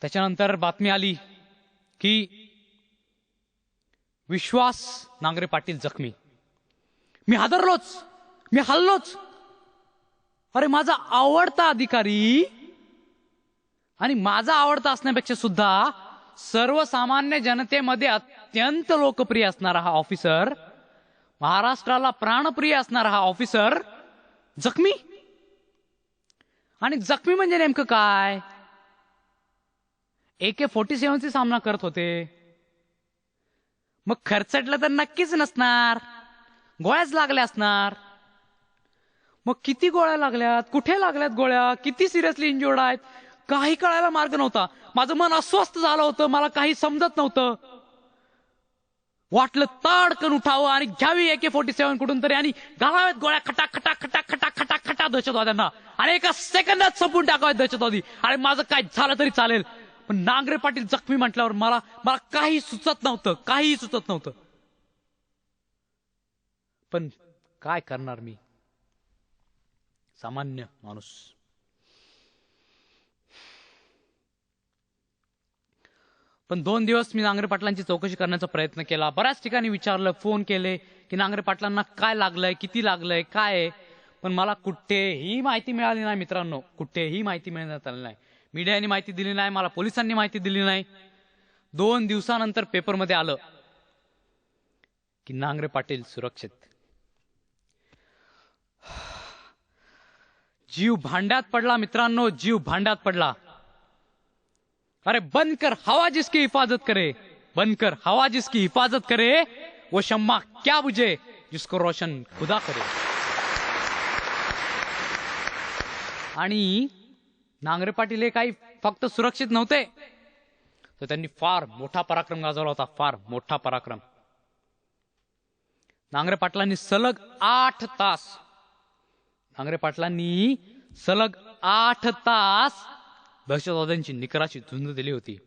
त्याच्यानंतर बातमी आली की विश्वास नांगरे पाटील जखमी. मी हादरलोच मी हल्लोच. अरे माझा आवडता अधिकारी आणि माझा आवडता असण्यापेक्षा सुद्धा सर्वसामान्य जनतेमध्ये अत्यंत लोकप्रिय असणारा हा ऑफिसर महाराष्ट्राला प्राणप्रिय असणारा हा ऑफिसर जखमी. आणि जखमी म्हणजे नेमकं काय? ए के फोर्टी सेव्हनचा सामना करत होते. मग खर्चटलं तर नक्कीच नसणार. गोळ्याच लागल्या असणार. मग किती गोळ्या लागल्यात? कुठे लागल्यात गोळ्या? किती सिरियसली इंजुर्ड आहेत? काही कळायला मार्ग नव्हता. माझं मन अस्वस्थ झालं होतं. मला काही समजत नव्हतं. वाटलं ताडकन उठावं आणि घ्यावी एके फोर्टी सेव्हन कुठून तरी. आणि घालाव्यात गोळ्या खटा खटा खटा खटा खटा खटा दहशतवाद्यांना. आणि एका सेकंदात संपून टाकाव्यात दहशतवादी. आणि माझं काय झालं तरी चालेल. पण नांगरे पाटील जखमी म्हटल्यावर मला मला काही सुचत नव्हतं काही सुचत नव्हतं. पण काय करणार मी? सामान्य माणूस. पण दोन दिवस मी नांगरे पाटलांची चौकशी करण्याचा प्रयत्न केला. बऱ्याच ठिकाणी विचारलं फोन केले की नांगरे पाटलांना काय लागलंय किती लागलंय काय पण मला कुठेही माहिती मिळाली नाही मित्रांनो. कुठेही माहिती मिळण्यात आली नाही. मीडियाने माहिती दिली नाही मला पोलिसांनी माहिती दिली नाही. दोन दिवसानंतर पेपरमध्ये आलं की नांगरे पाटील सुरक्षित. जीव भांड्यात पडला मित्रांनो जीव भांड्यात पडला. अरे बंद कर हवा जिसकी हिफाजत करे. बंद कर हवा जिसकी हिफाजत करे वो शम्मा क्या बुझे जिसको रोशन खुदा करे. आणि नांगरे पाटील हे काही फक्त सुरक्षित नव्हते. तर त्यांनी फार मोठा पराक्रम गाजवला होता फार मोठा पराक्रम. नांगरे पाटलांनी सलग आठ तास नांगरे पाटलांनी सलग आठ तास दहशतवाद्यांची निकराची झुंज दिली होती.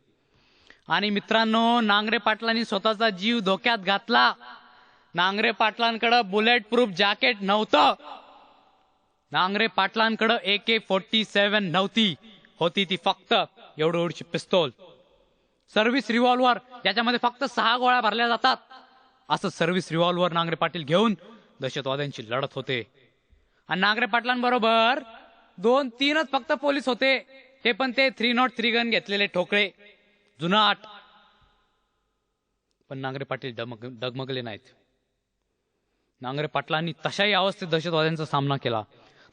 आणि मित्रांनो नांगरे पाटलांनी स्वतःचा जीव धोक्यात घातला. नांगरे पाटलांकडे बुलेट प्रूफ जॅकेट नव्हतं. नांगरे पाटलांकडे ए के फोर्टी सेव्हन नव्हती. होती ती फक्त एवढी एवढीची पिस्तोल. सर्व्हिस रिव्हॉल्वर याच्यामध्ये फक्त सहा गोळ्या भरल्या जातात. असं सर्व्हिस रिव्हॉल्वर नांगरे पाटील घेऊन दहशतवाद्यांची लढत होते. आणि नांगरे पाटलांबरोबर दोन तीनच फक्त पोलीस होते. ते पण ते थ्री नॉट थ्री गन घेतलेले ठोकळे. जुनाट पण नांगरे पाटील डमग डगमगले नाहीत. नांगरे पाटलांनी तशाही अवस्थेत दहशतवाद्यांचा सामना केला.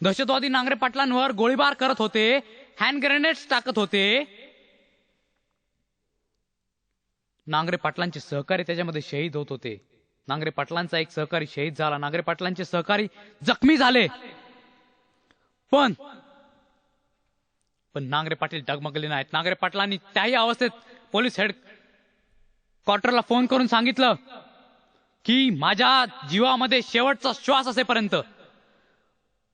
दहशतवादी नांगरे पाटलांवर गोळीबार करत होते. हँड ग्रेनेड्स टाकत होते. नांगरे पाटलांचे सहकारी त्याच्यामध्ये शहीद होत होते. नांगरे पाटलांचा एक सहकारी शहीद झाला. नांगरे पाटलांचे सहकारी जखमी झाले. पण पण नांगरे पाटील डगमगले नाहीत. नांगरे पाटलांनी त्याही अवस्थेत पोलीस हेड क्वार्टरला फोन करून सांगितलं की माझ्या जीवामध्ये शेवटचा श्वास असेपर्यंत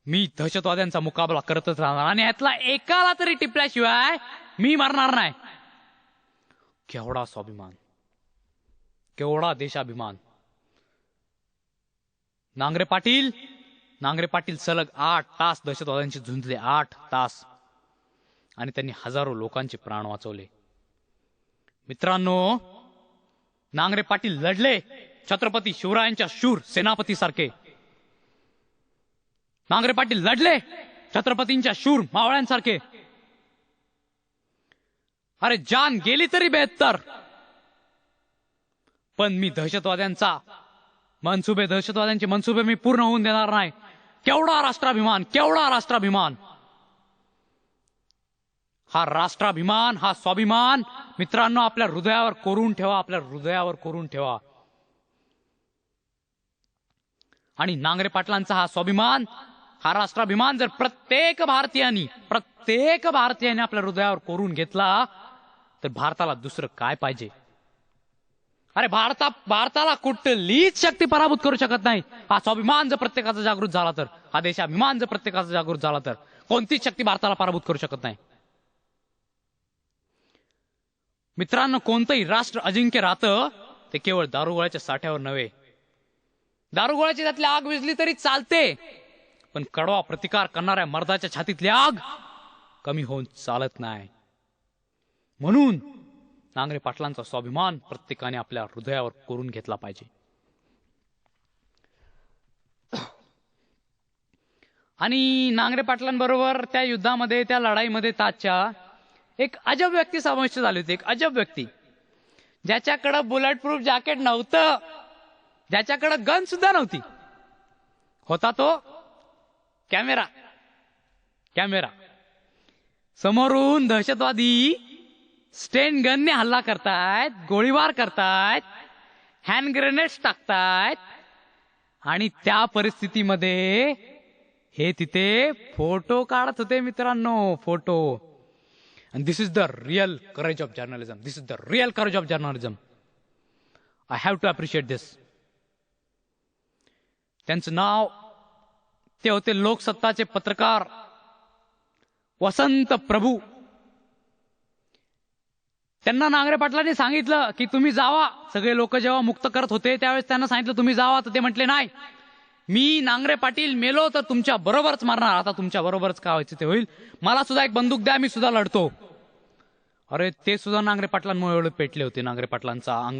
मी दहशतवाद्यांचा मुकाबला करतच राहणार आणि यातला एकाला तरी टिपल्याशिवाय मी मरणार नाही. केवढा स्वाभिमान. केवढा देशाभिमान. नांगरे पाटील नांगरे पाटील सलग आठ तास दहशतवाद्यांशी झुंजले आठ तास. आणि त्यांनी हजारो लोकांचे प्राण वाचवले. मित्रांनो नांगरे पाटील लढले छत्रपती शिवरायांच्या शूर सेनापती सारखे नांगरे पाटील लढले. छत्रपतींच्या शूर मावळ्यांसारखे. अरे जान गेली तरी बेहत्तर. पण मी दहशतवाद्यांचा मनसुबे दहशतवाद्यांचे मनसुबे मी पूर्ण होऊन देणार नाही. केवढा राष्ट्राभिमान केवढा राष्ट्राभिमान. हा राष्ट्राभिमान हा स्वाभिमान मित्रांनो आपल्या हृदयावर कोरून ठेवा आपल्या हृदयावर कोरून ठेवा. आणि नांगरे पाटलांचा हा स्वाभिमान हा राष्ट्राभिमान जर प्रत्येक भारतीयांनी प्रत्येक भारतीयाने आपल्या हृदयावर कोरून घेतला तर भारताला दुसरं काय पाहिजे? अरे भारता भारताला कुठलीच शक्ती पराभूत करू शकत नाही. हा स्वाभिमान जर प्रत्येकाचा जागृत झाला तर हा देशाभिमान जर प्रत्येकाचा जागृत झाला तर कोणतीच शक्ती भारताला पराभूत करू शकत नाही. मित्रांनो कोणतंही राष्ट्र अजिंक्य राहतं ते केवळ दारुगोळ्याच्या साठ्यावर नव्हे. दारुगोळ्याची त्यातली आग विजली तरी चालते. पण कडवा प्रतिकार करणाऱ्या मर्दाच्या छातीतली आग कमी होऊन चालत नाही. म्हणून नांगरे पाटलांचा स्वाभिमान प्रत्येकाने आपल्या हृदयावर कोरून घेतला पाहिजे. आणि नांगरे पाटलांबरोबर त्या युद्धामध्ये त्या लढाईमध्ये ताजच्या एक अजब व्यक्ती समाविष्ट झाली होती एक अजब व्यक्ती. ज्याच्याकडं बुलेट प्रूफ जॅकेट नव्हतं ज्याच्याकडं गन सुद्धा नव्हती. होता तो कॅमेरा. कॅमेरा. समोरून दहशतवादी स्टेन गन ने हल्ला करतायत गोळीबार करतायत हँड ग्रेनेड टाकतायत आणि त्या परिस्थितीमध्ये हे तिथे फोटो काढत होते मित्रांनो photo. And this is the real courage of journalism this is the real courage of journalism I have to appreciate this त्यांचं नाव ते होते लोकसत्ताचे पत्रकार वसंत प्रभू. त्यांना नांगरे पाटलांनी सांगितलं की तुम्ही जावा. सगळे लोक जेव्हा मुक्त करत होते त्यावेळेस त्यांना सांगितलं तुम्ही जावा. तर ते म्हटले नाही. मी नांगरे पाटील मेलो तर तुमच्या बरोबरच मारणार. आता तुमच्या बरोबरच काय व्हायचं ते होईल? मला सुद्धा एक बंदूक द्या मी सुद्धा लढतो. अरे ते सुद्धा नांगरे पाटलांमुळे एवढे पेटले होते नांगरे पाटलांचा अंग.